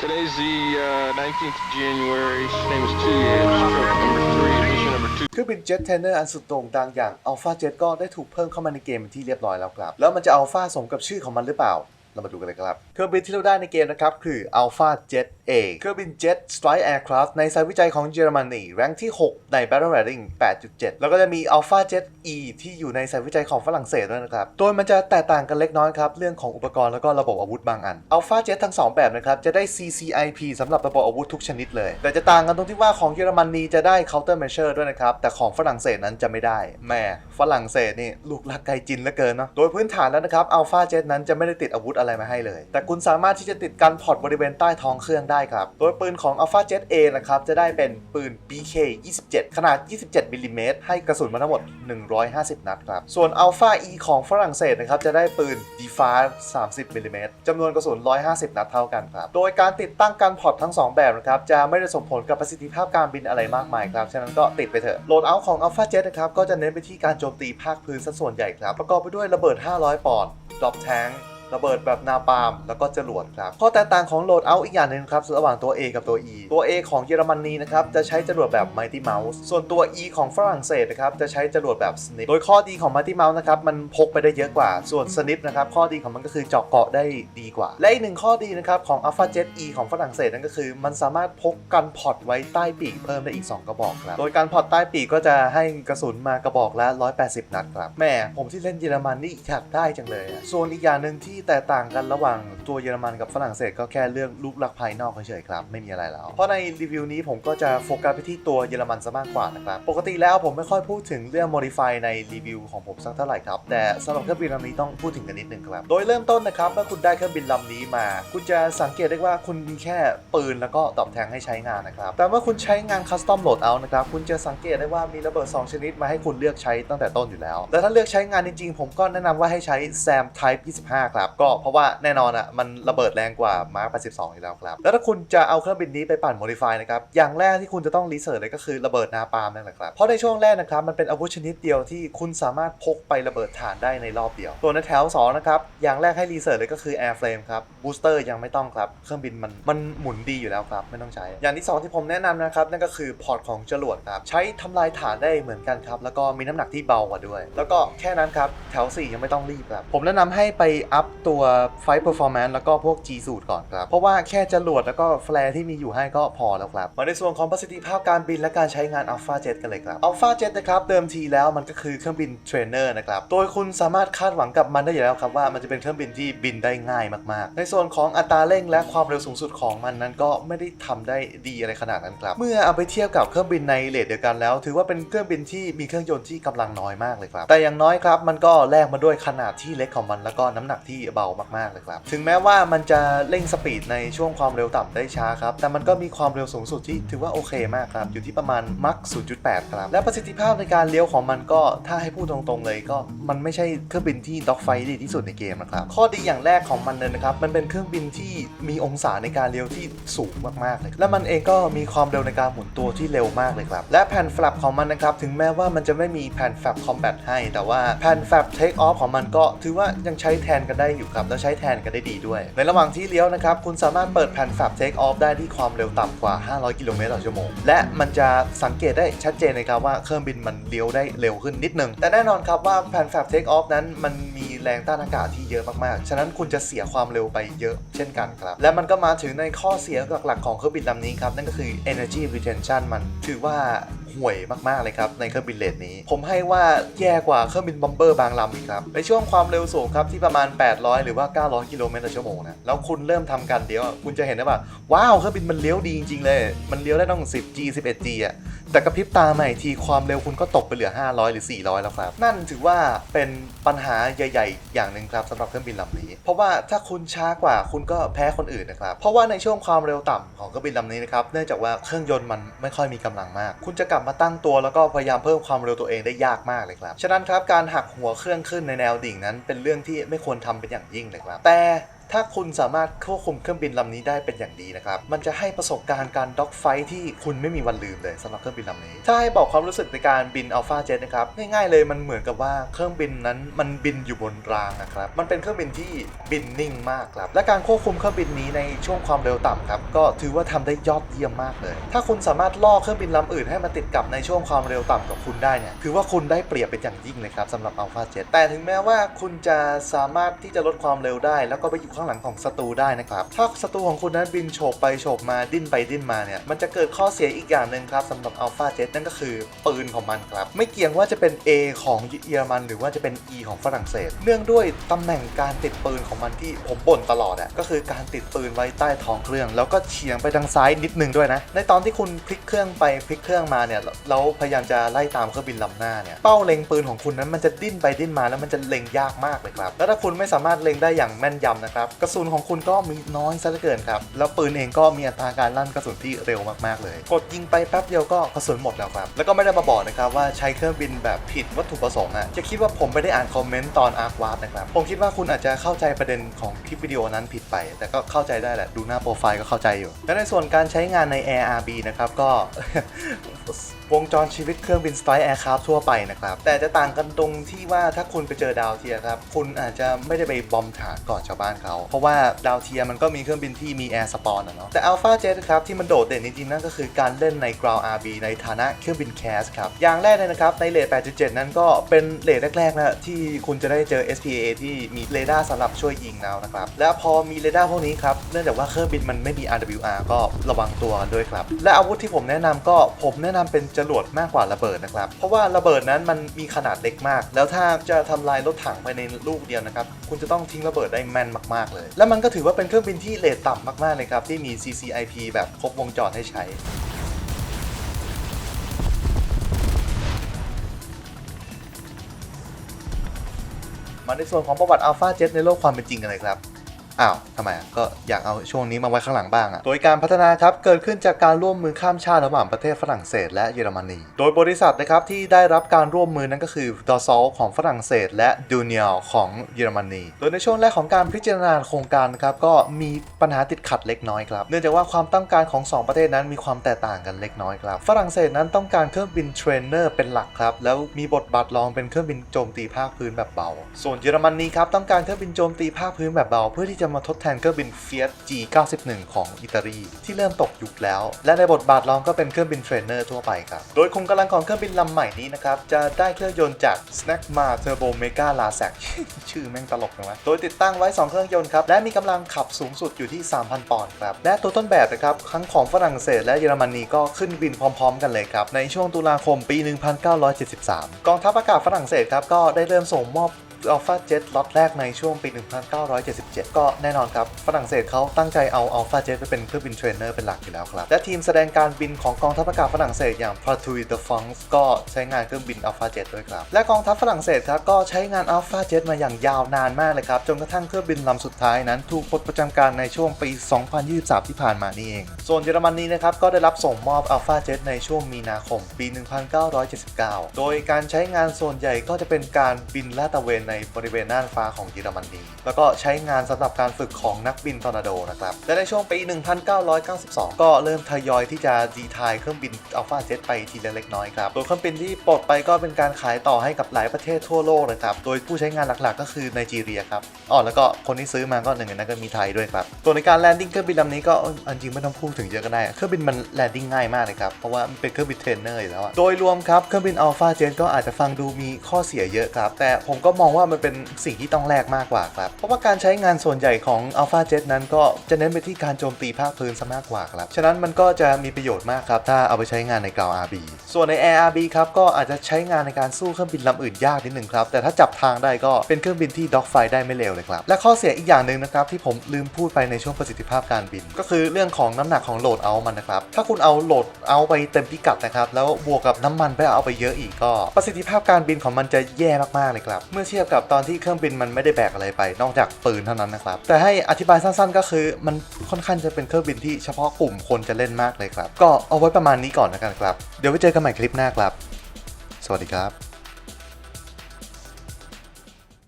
Today's the uh, 19th January. His Name is two years. Stroke number three, mission number two. เครื่องบินเจ็ตเทนเนอร์อันสุดโต่งดังอย่าง Alpha Jet ก็ได้ถูกเพิ่มเข้ามาในเกมเป็นที่เรียบร้อยแล้วครับ แล้วมันจะอัลฟาสมกับชื่อของมันหรือเปล่า เรามาดูกันเลยครับ เครื่องบินที่เราได้ในเกมนะครับ คือ Alpha Jet A เครื่องบิน Jet Strike Aircraft ในสายวิจัยของเยอรมนีแรงที่ 6 ใน Battle Rating 8.7 แล้วก็จะมี Alpha Jet E ที่อยู่ในสายวิจัยของฝรั่งเศสด้วยนะครับ โดยมันจะแตกต่างกันเล็กน้อยครับ เรื่องของอุปกรณ์แล้วก็ระบบอาวุธบางอัน Alpha Jet ทั้ง 2 แบบนะครับ จะได้ CCIP สำหรับระบบอาวุธทุกชนิดเลย แต่จะต่างกันตรงที่ว่าของเยอรมนีจะได้ Counter Measure ด้วยนะครับ แต่ของฝรั่งเศสนั้นจะไม่ได้แหม่ฝรั่งเศสนี่ลูกรักไกจินเหลือเกินเนาะ โดยพื้นฐานแล้วนะครับ Alpha Jet นั้นจะไม่ได้ติดอาวุธอะไรมาให้เลย แต่คุณสามารถที่จะติดกันพอร์ตบริเวณใต้ท้องเครื่องได้ครับ โดยปืนของ Alpha Jet A นะครับ จะได้เป็นปืน BK 27 ขนาด 27มิลลิเมตรให้กระสุนมาทั้งหมด 150 นัดครับ ส่วน Alpha E ของฝรั่งเศสนะครับ จะได้ปืน D5 30มิลลิเมตรจำนวนกระสุน 150 นัดเท่ากันครับ โดยการติดตั้งกันพอร์ตทั้ง 2 แบบนะครับ จะไม่ได้ส่งผลกับประสิทธิภาพการบินอะไรมากมายครับ ฉะนั้นก็ติดไปเถอะ โหลดเอาของ Alpha Jet นะครับ ก็จะเน้นไปที่การโจมตีภาคพื้นซะส่วนใหญ่ครับ ประกอบไปด้วยระเบิด 500 ปอนด์ดรอปแทง ระเบิดแบบนาปาล์มแล้วก็จรวดครับข้อแตกต่างของโหลดเอาอีกอย่างหนึ่งครับระหว่างตัว A กับตัว E ตัว A ของเยอรมนีนะครับจะใช้จรวดแบบ Mighty Mouse ส่วนตัว E ของฝรั่งเศสนะครับจะใช้จรวดแบบ Snip โดยข้อดีของ Mighty Mouse นะครับมันพกไปได้เยอะกว่า ส่วน Snip นะครับข้อดีของมันก็คือเจาะเกาะได้ดีกว่า และอีกหนึ่งข้อดีนะครับของ Alpha Jet E ของฝรั่งเศสนั่นก็คือ มันสามารถพกกันพอร์ตไว้ใต้ปีกเพิ่มได้อีก 2 กระบอกครับโดยการพอร์ตใต้ปีกก็จะให้กระสุนมากระบอกละ180 นัดครับแม่ผมที่เล่นเยอรมันนี่อยากได้จังเลยส่วนอีกอย่างหนึ่งที่แตกต่างกันระหว่างตัวเยอรมันกับฝรั่งเศสก็แค่เรื่องรูปลักษณ์ภายนอกเฉยๆครับ ไม่มีอะไรแล้ว เพราะในรีวิวนี้ผมก็จะโฟกัสไปที่ตัวเยอรมันซะมากกว่านะครับปกติแล้วผมไม่ค่อยพูดถึงเรื่อง modify ในรีวิวของผมสักเท่าไหร่ครับ แต่สำหรับเครื่องบินลำนี้ต้องพูดถึงกันนิดนึงครับ โดยเริ่มต้นนะครับเมื่อคุณได้เครื่องบินลำนี้มา คุณจะสังเกตได้ว่าคุณมีแค่ปืนแล้วก็ตอบแทงให้ใช้งานนะครับแต่เมื่อคุณใช้งาน custom load out นะครับคุณจะสังเกตได้ว่ามีระเบิด 2 ชนิดมาให้คุณเลือกใช้ตั้งแต่ต้นอยู่แล้วและถ้าเลือกใช้งานจริงๆผมก็แนะนำว่าให้ใช้ SAM Type 25 ครับก็เพราะว่าแน่นอนอะมันระเบิดแรงกว่า Mark 82อยู่แล้วครับ แล้วถ้าคุณจะเอาเครื่องบินนี้ไปปั่น modify นะครับ อย่างแรกที่คุณจะต้องรีเสิร์ชเลยก็คือระเบิดนาปาล์มนั่นแหละครับ เพราะในช่วงแรกนะครับมันเป็นอาวุธชนิดเดียวที่คุณสามารถพกไประเบิดฐานได้ในรอบเดียว ส่วนในแถวสองนะครับ อย่างแรกให้รีเสิร์ชเลยก็คือ airframe ครับ booster ยังไม่ต้องครับ เครื่องบินมันมันหมุนดีอยู่แล้วครับไม่ต้องใช้ อย่างที่สองที่ผมแนะนำนะครับนั่นก็คือพอร์ตของจรวดครับใช้ทำลายฐานได้เหมือนกันครับแล้วก็มีน้ำหนักที่เบากว่าด้วย แล้วก็แค่นั้นครับแถว 4 ยังไม่ต้องรีบครับผมแนะนำให้ไปอัพ ตัว Fight Performance แล้วก็พวก G สูตรก่อนครับ เพราะว่าแค่จรวดแล้วก็แฟร์ที่มีอยู่ให้ก็พอแล้วครับมาในส่วนของประสิทธิภาพการบินและการใช้งาน Alpha Jet กันเลยครับ Alpha Jet นะครับเดิมทีแล้วมันก็คือเครื่องบินเทรนเนอร์นะครับโดยคุณสามารถคาดหวังกับมันได้อยู่แล้วครับว่ามันจะเป็นเครื่องบินที่บินได้ง่ายมากๆ ในส่วนของอัตราเร่งและความเร็วสูงสุดของมันนั้นก็ไม่ได้ทำได้ดีอะไรขนาดนั้นครับเมื่อเอาไปเทียบกับเครื่องบินในเลทเดียวกันแล้ว ถือว่าเป็นเครื่องบินที่มีเครื่องยนต์ที่กำลังน้อยมากเลยครับแต่อย่างน้อยครับมันก็แลกมาด้วยขนาดที่เล็กของมันแล้วก็น้ำหนักที่เบามากๆเลยครับ ถึงแม้ว่ามันจะเร่งสปีดในช่วงความเร็วต่ำได้ช้าครับ แต่มันก็มีความเร็วสูงสุดที่ถือว่าโอเคมากครับ อยู่ที่ประมาณมัก0.8 ครับ และประสิทธิภาพในการเลี้ยวของมันก็ถ้าให้พูดตรงๆเลยก็มันไม่ใช่เครื่องบินที่ด็อกไฟดีที่สุดในเกมนะครับ ข้อดีอย่างแรกของมันเลยนะครับ มันเป็นเครื่องบินที่มีองศาในการเลี้ยวที่สูงมากๆเลย และมันเองก็มีความเร็วในการหมุนตัวที่เร็วมากเลยครับ และแผ่นแฟลปของมันนะครับ ถึงแม้ว่ามันจะไม่มีแผ่นแฟลปคอมแบทให้ แต่ว่าแผ่นแฟลปเทคออฟของมันก็ถือว่ายังใช้แทนกันได้อยู่ครับและใช้แทนกันได้ดีด้วย ในระหว่างที่เลี้ยวนะครับคุณสามารถเปิดแผ่นแฟลปเทคออฟได้ที่ความเร็วต่ำกว่า 500 กิโลเมตรต่อชั่วโมง และมันจะสังเกตได้ชัดเจนเลยครับว่าเครื่องบินมันเลี้ยวได้เร็วขึ้นนิดนึง แต่แน่นอนครับว่าแผ่นแฟลปเทคออฟนั้นมันมีแรงต้านอากาศที่เยอะมากๆ ฉะนั้นคุณจะเสียความเร็วไปเยอะเช่นกันครับ และมันก็มาถึงในข้อเสียหลักๆของเครื่องบินลำนี้ครับ นั่นก็คือ energy retention มันถือว่า ห่วยมากๆเลยครับในเครื่องบินเลนนี้ ผมให้ว่าแย่กว่าเครื่องบินบอมเบอร์บางลำอีกครับ ในช่วงความเร็วสูงครับที่ประมาณ 800 หรือว่า 900 กิโลเมตรต่อชั่วโมงนะแล้วคุณเริ่มทำการเลี้ยวคุณจะเห็นได้ว่าว้าวเครื่องบินมันเลี้ยวดีจริงๆเลย มันเลี้ยวได้ต้อง 10G 11G อะแต่กระพริบตาใหม่ทีความเร็วคุณก็ตกไปเหลือ 500 หรือ 400 แล้วครับ นั่นถือว่าเป็นปัญหาใหญ่ ๆ อย่างหนึ่งครับสำหรับเครื่องบินลำนี้ เพราะว่าถ้าคุณช้ากว่าคุณก็แพ้คนอื่นนะครับ เพราะว่าในช่วงความเร็วต่ำของเครื่องบินลำนี้นะครับ เนื่องจากว่าเครื่องยนต์มันไม่ค่อยมีกำลังมาก คุณจะกลับมาตั้งตัวแล้วก็พยายามเพิ่มความเร็วตัวเองได้ยากมากเลยครับ ฉะนั้นครับการหักหัวเครื่องขึ้นในแนวดิ่งนั้น เป็นเรื่องที่ไม่ควรทำเป็นอย่างยิ่งเลยครับ แต่ ถ้าคุณสามารถควบคุมเครื่องบินลำนี้ได้เป็นอย่างดีนะครับ มันจะให้ประสบการณ์การด็อกไฟที่คุณไม่มีวันลืมเลยสำหรับเครื่องบินลำนี้ ถ้าให้บอกความรู้สึกในการบินอัลฟาเจ็ตนะครับ ง่ายๆเลยมันเหมือนกับว่าเครื่องบินนั้นมันบินอยู่บนรางนะครับ มันเป็นเครื่องบินที่บินนิ่งมากครับ และการควบคุมเครื่องบินนี้ในช่วงความเร็วต่ำครับ ก็ถือว่าทำได้ยอดเยี่ยมมากเลย ถ้าคุณสามารถล่อเครื่องบินลำอื่นให้มาติดกับในช่วงความเร็วต่ำกับคุณได้เนี่ยถือว่าคุณได้เปรียบเป็นอย่างยิ่งเลยครับสำหรับอัลฟาเจ็ตแต่ถึงแม้ว่าคุณจะสามารถที่จะลดความเร็วได้ แล้วก็ไปอยู่ข้างหลังของศัตรูได้นะครับ ถ้าศัตรูของคุณนั้นบินโฉบไปโฉบมาดิ้นไปดิ้นมาเนี่ย มันจะเกิดข้อเสียอีกอย่างหนึ่งครับสำหรับอัลฟาเจ็ตนั่นก็คือปืนของมันครับ ไม่เกี่ยงว่าจะเป็น A ของเยอรมัน หรือว่าจะเป็น E ของฝรั่งเศส เนื่องด้วยตำแหน่งการติดปืนของมันที่ผมบ่นตลอดอะก็คือการติดปืนไว้ใต้ท้องเครื่อง แล้วก็เฉียงไปทางซ้ายนิดนึงด้วยนะ ในตอนที่คุณพลิกเครื่องไปพลิกเครื่องมาเนี่ยแล้วพยายามจะไล่ตามเครื่องบินลำหน้าเนี่ยเป้าเล็งปืนของคุณนั้นมันจะดิ้นไปดิ้นมาแล้วมันจะเล็งยากมากเลยครับ แล้วถ้าคุณไม่สามารถเล็งได้อย่างแม่นยำนะครับกระสุนของคุณก็มีน้อยซะเหลือเกินครับ แล้วปืนเองก็มีอัตราการลั่นกระสุนที่เร็วมากๆเลย กดยิงไปแป๊บเดียวก็กระสุนหมดแล้วครับ แล้วก็ไม่ได้มาบอกนะครับว่าใช้เครื่องบินแบบผิดวัตถุประสงค์อะจะคิดว่าผมไม่ได้อ่านคอมเมนต์ตอนอาร์ควาร์นะครับ ผมคิดว่าคุณอาจจะเข้าใจประเด็นของคลิปวิดีโอนั้นผิดไป แต่ก็เข้าใจได้แหละ ดูหน้าโปรไฟล์ก็เข้าใจอยู่ และในส่วนการใช้งานใน ARB นะครับก็วงจรชีวิตเครื่องบินสไตล์แอร์คราฟทั่วไปนะครับ แต่จะต่างกันตรงที่ว่าถ้าคุณไปเจอดาวเทียครับ คุณอาจจะไม่ได้ไปบอมฐานก่อนชาวบ้านเขา เพราะว่าดาวเทียมันก็มีเครื่องบินที่มีแอร์สปอนอะเนาะแต่ Alpha Jet ครับที่มันโดดเด่นจริงๆนั่นก็คือการเล่นใน Ground RB ในฐานะเครื่องบินแคสครับอย่างแรกเลยนะครับในเลท8.7 นั้นก็เป็นเลทแรกๆนะที่คุณจะได้เจอ SPA ที่มีเรดาร์สำหรับช่วยยิงแล้วนะครับและพอมีเรดาร์พวกนี้ครับเนื่องจากว่าเครื่องบินมันไม่มี RWR ก็ระวังตัวกันด้วยครับและอาวุธที่ผมแนะนำก็ผมแนะนำเป็นจรวดมากกว่าระเบิดนะครับ เพราะว่าระเบิดนั้นมันมีขนาดเล็กมาก แล้วถ้าจะทำลายรถถังภายในลูกเดียวนะครับ คุณจะต้องทิ้งระเบิดได้แม่นมากๆเลย และมันก็ถือว่าเป็นเครื่องบินที่เลทต่ำมากๆเลยครับที่มี CCIP แบบครบวงจรให้ใช้มาในส่วนของประวัติ Alpha Jet ในโลกความเป็นจริงกันเลยครับ อ้าวทำไมอะก็อยากเอาช่วงนี้มาไว้ข้างหลังบ้างอะ โดยการพัฒนาครับเกิดขึ้นจากการร่วมมือข้ามชาติระหว่างประเทศฝรั่งเศสและเยอรมนี โดยบริษัทนะครับที่ได้รับการร่วมมือนั่นก็คือดอซอลของฝรั่งเศส และดูเนียลของเยอรมนี โดยในช่วงแรกของการพิจารณาโครงการครับก็มีปัญหาติดขัดเล็กน้อยครับ เนื่องจากว่าความต้องการของสองประเทศนั้นมีความแตกต่างกันเล็กน้อยครับ ฝรั่งเศสนั้นต้องการเครื่องบินเทรนเนอร์เป็นหลักครับ แล้วมีบทบาทรองเป็นเครื่องบินโจมตีภาคพื้นแบบเบา ส่วนเยอรมนีครับต้องการเครื่องบินโจมตีภาคพื้นแบบเบาเพื่อที่จะมาทดแทนเครื่องบิน Fiat G91 ของอิตาลีที่เริ่มตกยุคแล้ว และในบทบาทรองก็เป็นเครื่องบินเทรนเนอร์ทั่วไปครับ โดยคุมกำลังของเครื่องบินลำใหม่นี้นะครับ จะได้เครื่องยนต์จาก Snackma Turbo Mega Lasac ชื่อแม่งตลกนะวะโดยติดตั้งไว้ 2 เครื่องยนต์ครับ และมีกำลังขับสูงสุดอยู่ที่ 3,000 ปอนด์ครับ และตัวต้นแบบนะครับทั้งของฝรั่งเศสและเยอรมนีก็ขึ้นบินพร้อม ๆ กันเลยครับในช่วงตุลาคมปี 1973 กองทัพอากาศฝรั่งเศสครับก็ได้เริ่มส่งมอบ อัลฟาเจ็ตล็อตแรกในช่วงปี 1977 ก็แน่นอนครับฝรั่งเศสเขาตั้งใจเอาอัลฟาเจ็ตไปเป็นเครื่องบินเทรนเนอร์เป็นหลักอยู่แล้วครับ และทีมแสดงการบินของกองทัพอากาศฝรั่งเศสอย่าง p r a t o u i de France ก็ใช้งานเครื่องบินอัลฟาเจ็ตด้วยครับ และกองทัพฝรั่งเศสครับก็ใช้งานอัลฟาเจ็ตมาอย่างยาวนานมากเลยครับจนกระทั่งเครื่องบินลำสุดท้ายนั้น ถูกปลดประจำการในช่วงปี 2023 ที่ผ่านมานี่เอง ส่วนเยอรมนีนะครับก็ได้รับส่งมอบอัลฟาเจ็ตในช่วงมีนาคมปี 1979 โดยการใช้งานส่วนใหญ่ก็จะเป็นการบินลาดตระเวนในบริเวณน่านฟ้าของเยอรมนีแล้วก็ใช้งานสำหรับการฝึกของนักบินทอร์นาโดนะครับและในช่วงปี 1992 ก็เริ่มทยอยที่จะดีทายเครื่องบินอัลฟาเจ็ตไปทีละเล็กน้อยครับโดยเครื่องบินที่ปลดไปก็เป็นการขายต่อให้กับหลายประเทศทั่วโลกนะครับโดยผู้ใช้งานหลักๆ ก็คือไนจีเรียครับอ๋อแล้วก็คนที่ซื้อมาก็หนึ่งในนั้นก็มีไทยด้วยครับตัวในการแลนดิ้งเครื่องบินลำนี้ก็อันจริงไม่ต้องพูดถึงเยอะก็ได้เครื่องบินมันแลนดิ้งง่ายมากเลยครับเพราะว่ามันเป็นเครื่องบินเทรนเนอร์อยู่แล้วโดยรวมครับเครื่องบินอัลฟาเจ็ตก็อาจจะฟังดูมีข้อเสียเยอะครับแต่ผมก็มองว่ามันเป็นสิ่งที่ต้องแลกมากกว่าครับ เพราะว่าการใช้งานส่วนใหญ่ของอัลฟาเจ็ตนั้นก็จะเน้นไปที่การโจมตีภาคพื้นซะมากกว่าครับ ฉะนั้นมันก็จะมีประโยชน์มากครับ ถ้าเอาไปใช้งานในกราว RB ส่วนใน ARB ครับก็อาจจะใช้งานในการสู้เครื่องบินลำอื่นยากนิดหนึ่งครับ แต่ถ้าจับทางได้ก็เป็นเครื่องบินที่ด็อกไฟได้ไม่เลวเลยครับ และข้อเสียอีกอย่างหนึ่งนะครับที่ผมลืมพูดไปในช่วงประสิทธิภาพการบิน ก็คือเรื่องของน้ำหนักของโหลดเอามันนะครับ ถ้าคุณเอาโหลดเอาไปเต็มพิกัดนะครับ แล้วบวกกับน้ำมันไปเอาไปเยอะอีกก็ ประสิทธิภาพการบินของมันจะแย่มากๆเลยครับ เมื่อเทียบกับตอนที่เครื่องบินมันไม่ได้แบกอะไรไป นอกจากปืนเท่านั้นนะครับ แต่ให้อธิบายสั้นๆ ก็คือ มันค่อนข้างจะเป็นเครื่องบินที่เฉพาะกลุ่มคนจะเล่นมากเลยครับ ก็เอาไว้ประมาณนี้ก่อนแล้วกันครับ เดี๋ยวไว้เจอกันใหม่คลิปหน้าครับ สวัสดีครับ